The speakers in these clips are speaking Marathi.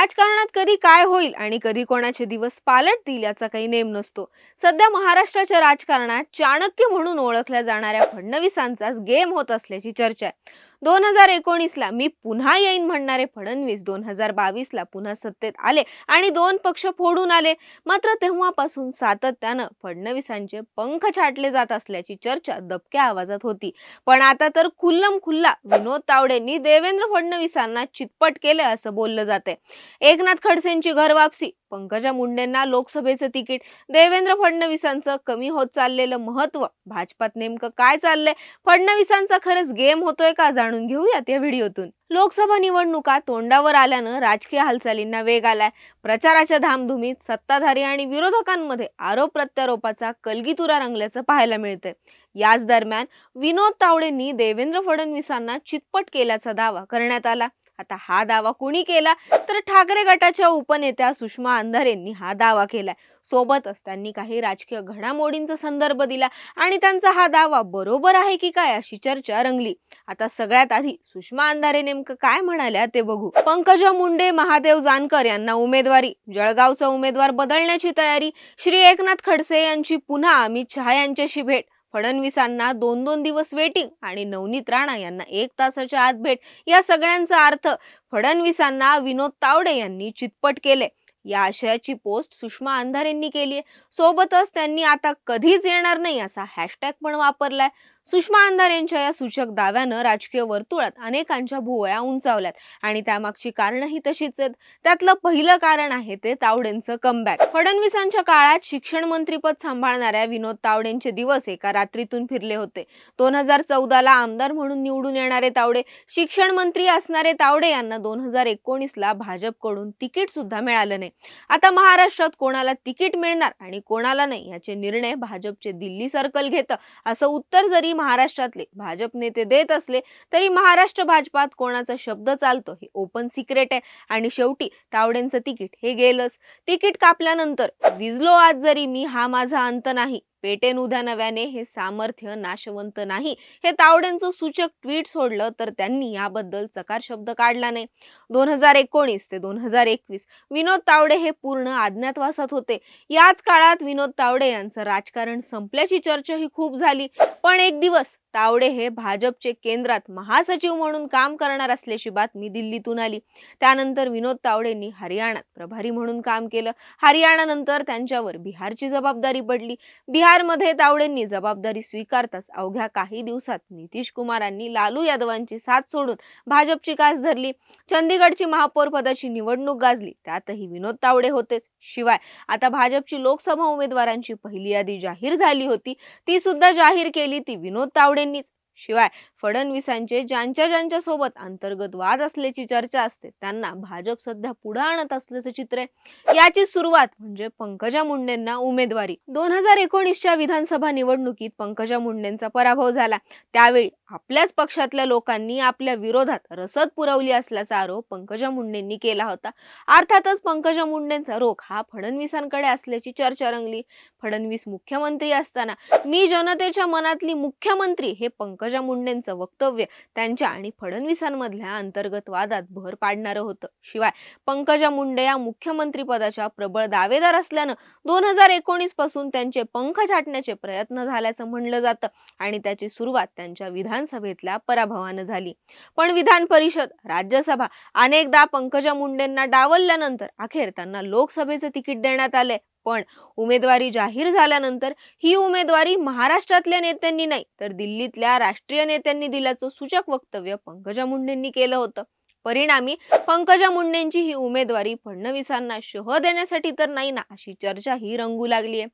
राजकारणात कधी काय होईल आणि कधी कोणाचे दिवस पालटतील याचा काही नेम नसतो. सध्या महाराष्ट्राच्या राजकारणात चाणक्य म्हणून ओळखल्या जाणाऱ्या फडणवीसांचाच गेम होत असल्याची चर्चा आहे. दोन हजार एकोणीसला मी पुन्हा येईन म्हणणारे फडणवीस दोन हजार बावीसला पुन्हा सत्तेत आले आणि दोन पक्ष फोडून आले. मात्र तेव्हापासून सातत्यानं फडणवीसांचे पंख छाटले जात असल्याची चर्चा दबक्या आवाजात होती. पण आता तर खुल्लम खुल्ला विनोद तावडेंनी देवेंद्र फडणवीसांना चितपट केले असं बोललं जाते एकनाथ खडसेंची घरवापसी पंकजा मुंडेंना लोकसभेचं तिकीट देवेंद्र फडणवीसांचं कमी होत चाललेलं महत्त्व भाजपात नेमकं काय चाललंय? फडणवीसांचा खरंच गेम होतोय का जाणून घेऊयात या व्हिडिओतून. लोकसभा निवडणुका तोंडावर आल्यानं राजकीय हालचालींना वेग आलाय. प्रचाराच्या धामधुमीत सत्ताधारी आणि विरोधकांमध्ये आरोप प्रत्यारोपाचा कलगीतुरा रंगल्याचं पाहायला मिळतंय. याच दरम्यान विनोद तावडेंनी देवेंद्र फडणवीसांना चितपट केल्याचा दावा करण्यात आला. आता हा दावा कुणी केला? तर ठाकरे गटाच्या उपनेत्या सुषमा अंधारेंनी हा दावा केलाय. सोबतच त्यांनी काही राजकीय घडामोडींचा संदर्भ दिला आणि त्यांचा हा दावा बरोबर आहे की काय अशी चर्चा रंगली. आता सगळ्यात आधी सुषमा अंधारे नेमकं काय म्हणाल्या ते बघू. पंकजा मुंडे महादेव जानकर यांना उमेदवारी जळगावचा उमेदवार बदलण्याची तयारी श्री एकनाथ खडसे यांची पुन्हा अमित शहा यांच्याशी भेट फडणवीसांना दोन दोन दिवस वेटिंग आणि नवनीत राणा यांना एक तासाच्या आत भेट या सगळ्यांचा अर्थ फडणवीसांना विनोद तावडे यांनी चितपट केले. या आशयाची पोस्ट सुषमा अंधारेंनी केली आहे सोबतच त्यांनी आता कधीच येणार नाही असा हॅशटॅग पण वापरलाय. सुषमा अंधार यांच्या या सूचक दाव्यानं राजकीय वर्तुळात अनेकांच्या भुवया उंचावल्यात आणि त्यामागची कारणंही तशीच आहेत. त्यातलं पहिलं कारण आहे ते तावडेंचं कमबॅक फडणवीसांच्या काळात शिक्षण मंत्रीपद सांभाळणाऱ्या विनोद तावडेंचे दिवस एका रात्रीतून फिरले होते. दोन हजार चौदाला आमदार म्हणून निवडून येणारे तावडे शिक्षण मंत्री असणारे तावडे यांना दोन हजार एकोणीसला भाजपकडून तिकीट सुद्धा मिळालं नाही. आता महाराष्ट्रात कोणाला तिकीट मिळणार आणि कोणाला नाही याचे निर्णय भाजपचे दिल्ली सर्कल घेतं असं उत्तर जरी महाराष्ट्रातले. भाजप नेते देत असले तरी महाराष्ट्र भाजपात कोणाचा शब्द चालतो हे ओपन सिक्रेट आहे. आणि शेवटी तावडेंचं तिकीट हे गेलंच. तिकीट कापल्यानंतर विजलो आज जरी मी हा माझा अंत नाही. पेटेन उद्या नव्याने हे सामर्थ्य नाशवंत नाही. हे तावडेंचं सूचक ट्विट सोडलं तर त्यांनी याबद्दल चकार शब्द काढला नाही. दोन हजार एकोणीस ते दोन हजार एकवीस विनोद तावडे हे पूर्ण अज्ञातवासात होते. याच काळात विनोद तावडे यांचं राजकारण संपल्याची चर्चा ही खूप झाली. पण एक दिवस तावडे हे भाजपचे केंद्रात महासचिव म्हणून काम करणार असल्याची बातमी दिल्लीतून आली. त्यानंतर विनोद तावडेंनी हरियाणात प्रभारी म्हणून काम केलं. हरियाणानंतर त्यांच्यावर बिहारची जबाबदारी पडली. बिहारमध्ये तावडेंनी जबाबदारी स्वीकारताच अवघ्या काही दिवसात नितीश कुमारांनी लालू यादवांची साथ सोडून भाजपची कास धरली. चंदीगडची महापौर पदाची निवडणूक गाजली. त्यातही विनोद तावडे होतेच. शिवाय आता भाजपची लोकसभा उमेदवारांची पहिली यादी जाहीर झाली होती. ती सुद्धा जाहीर केली ती विनोद तावडे तावडेंनीच शिवाय फडणवीसांचे ज्यांच्या ज्यांच्या सोबत अंतर्गत वाद असल्याची चर्चा असते त्यांना भाजप सध्या पुढे आणत असल्याचं चित्र. आहे याची सुरुवात म्हणजे पंकजा मुंडेंना उमेदवारी. दोन हजार एकोणीसच्या विधानसभा निवडणुकीत पंकजा मुंडेंचा पराभव झाला. त्यावेळी आपल्याच पक्षातल्या लोकांनी आपल्या विरोधात रसद पुरवली असल्याचा आरोप पंकजा मुंडेंनी केला होता. अर्थातच पंकजा मुंडेंचा रोख हा फडणवीसांकडे असल्याची चर्चा रंगली. फडणवीस मुख्यमंत्री असताना मी जनतेच्या मनातली मुख्यमंत्री हे पंकजा मुंडेंचं वक्तव्य त्यांच्या आणि फडणवीसांमधल्या अंतर्गत वादात भर पाडणारं होतं. शिवाय पंकजा मुंडे या मुख्यमंत्री पदाच्या प्रबळ दावेदार असल्यानं दोन हजार एकोणीसपासून त्यांचे पंख छाटण्याचे प्रयत्न झाल्याचं म्हणलं जातं आणि त्याची सुरुवात त्यांच्या विधान विधानसभेतल्या पराभवानं झाली. पण विधान परिषद राज्यसभा अनेकदा पंकजा मुंडेंना डावलल्यानंतर अखेर त्यांना लोकसभेचं तिकीट देण्यात आले पण उमेदवारी जाहीर झाल्यानंतर ही उमेदवारी महाराष्ट्रातल्या नेत्यांनी नाही तर दिल्लीतल्या राष्ट्रीय नेत्यांनी दिल्याचं सूचक वक्तव्य पंकजा मुंडेंनी केलं होतं. परिणामी पंकजा मुंडेंची ही उमेदवारी फडणवीसांना शह देण्यासाठी तर नाही ना अशी चर्चा ही रंगू लागली आहे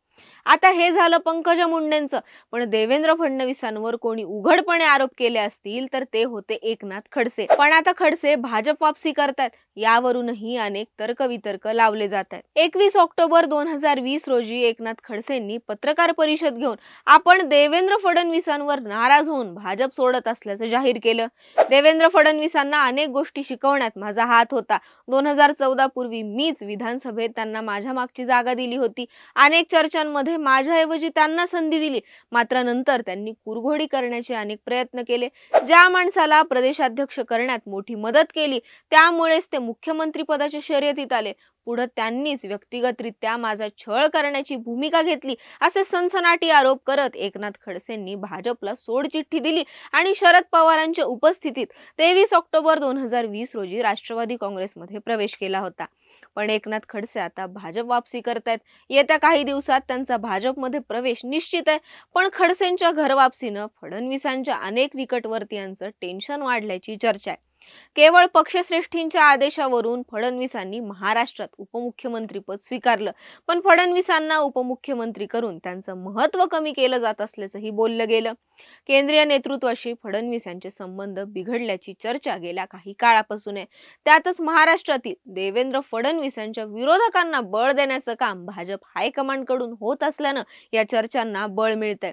आता हे झालं पंकजा मुंडेंचं. पण देवेंद्र फडणवीसांवर कोणी उघडपणे आरोप केले असतील तर ते होते एकनाथ खडसे. पण आता खडसे भाजप वापसी करतात यावरूनही अनेक तर्कवितर्क लावले जात आहेत एकवीस ऑक्टोबर दोन हजार वीस रोजी एकनाथ खडसेंनी पत्रकार परिषद घेऊन आपण देवेंद्र फडणवीसांवर नाराज होऊन भाजप सोडत असल्याचं जाहीर केलं. देवेंद्र फडणवीसांना अनेक गोष्टी शिकवण्यात माझा हात होता. दोन हजार चौदा पूर्वी मीच विधानसभेत त्यांना माझ्या मागची जागा दिली होती. अनेक चर्चा फडणवीसांमध्ये माझ्याऐवजी त्यांना संधी दिली. मात्र नंतर त्यांनी कुरघोडी करण्याचे अनेक प्रयत्न केले. ज्या माणसाला प्रदेशाध्यक्ष करण्यात मोठी मदत केली त्यामुळेच ते मुख्यमंत्री पदाच्या शर्यतीत आले. पुढे त्यांनीच व्यक्तिगतरित्या माझा छळ करण्याची भूमिका घेतली असे सनसनाटी आरोप करत एकनाथ खडसेंनी भाजपला सोडचिठ्ठी दिली आणि शरद पवारांच्या उपस्थितीत तेवीस ऑक्टोबर दोन हजार वीस रोजी राष्ट्रवादी काँग्रेसमध्ये प्रवेश केला होता. पण एकनाथ खडसे आता भाजप वापसी करतायत. येत्या काही दिवसात त्यांचा भाजपमध्ये प्रवेश निश्चित आहे. पण खडसेंच्या घरवापसीनं फडणवीसांच्या अनेक निकटवर्तीयांचं टेन्शन वाढल्याची चर्चा आहे. केवळ पक्षश्रेष्ठींच्या आदेशावरून फडणवीसांनी महाराष्ट्रात उपमुख्यमंत्रीपद स्वीकारलं. पण फडणवीसांना उपमुख्यमंत्री करून त्यांचं महत्त्व कमी केलं जात असल्याचंही बोललं गेलं. केंद्रीय नेतृत्वाशी फडणवीस यांचे संबंध बिघडल्याची चर्चा गेल्या काही काळापासून आहे. त्यातच महाराष्ट्रातील देवेंद्र फडणवीस यांच्या विरोधकांना बळ देण्याचं काम भाजप हायकमांडकडून होत असल्यानं या चर्चांना बळ मिळतंय.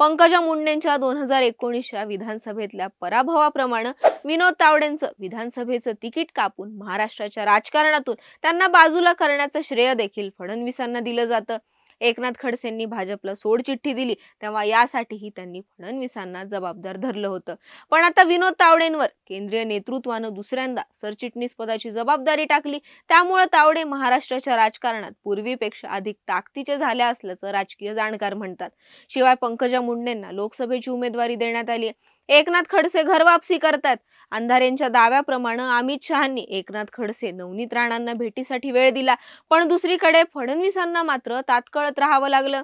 पंकजा मुंडेंच्या दोन हजार एकोणीसच्या विधानसभेतल्या पराभवाप्रमाणे विनोद तावडेंचं विधानसभेचं तिकीट कापून महाराष्ट्राच्या राजकारणातून त्यांना बाजूला करण्याचं श्रेय देखील फडणवीसांना दिलं जातं. एकनाथ खडसेंनी भाजपला सोडचिठ्ठी दिली तेव्हा यासाठीही त्यांनी फडणवीसांना जबाबदार धरलं होतं. पण आता विनोद तावडेंवर केंद्रीय नेतृत्वानं दुसऱ्यांदा सरचिटणीस पदाची जबाबदारी टाकली. त्यामुळे तावडे महाराष्ट्राच्या राजकारणात पूर्वीपेक्षा अधिक ताकदीचे झाले असल्याचं राजकीय जाणकार म्हणतात. शिवाय पंकजा मुंडेंना लोकसभेची उमेदवारी देण्यात आली आहे एकनाथ खडसे घरवापसी करतात. अंधारेंच्या दाव्याप्रमाणे अमित शहांनी एकनाथ खडसे नवनीत राणांना भेटीसाठी वेळ दिला पण दुसरीकडे फडणवीसांना मात्र तात्कळत राहावं लागलं.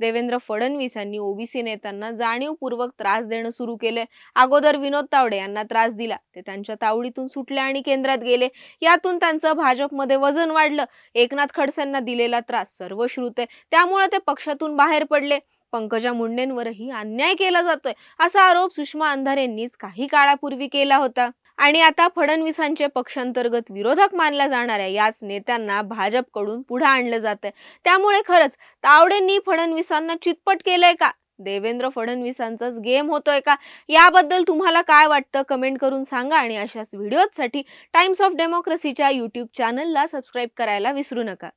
देवेंद्र फडणवीस यांनी ओबीसी नेत्यांना जाणीवपूर्वक त्रास देणं सुरू केलंय. अगोदर विनोद तावडे यांना त्रास दिला. ते त्यांच्या तावडीतून सुटले आणि केंद्रात गेले. यातून त्यांचं भाजपमध्ये वजन वाढलं. एकनाथ खडसेंना दिलेला त्रास सर्वश्रुत आहे. त्यामुळे ते पक्षातून बाहेर पडले. पंकजा मुंडेंवरही अन्याय केला जातोय असा आरोप सुषमा अंधारेंनीच काही काळापूर्वी केला होता. आणि आता फडणवीसांचे पक्षांतर्गत विरोधक मानल्या जाणाऱ्या याच नेत्यांना भाजपकडून पुढे आणलं जात आहे त्यामुळे खरंच तावडेंनी फडणवीसांना चितपट केलंय का? देवेंद्र फडणवीसांचाच गेम होतोय का? याबद्दल तुम्हाला काय वाटतं? कमेंट करून सांगा आणि अशाच व्हिडिओजसाठी टाइम्स ऑफ डेमोक्रेसीच्या युट्यूब चॅनलला सबस्क्राईब करायला विसरू नका.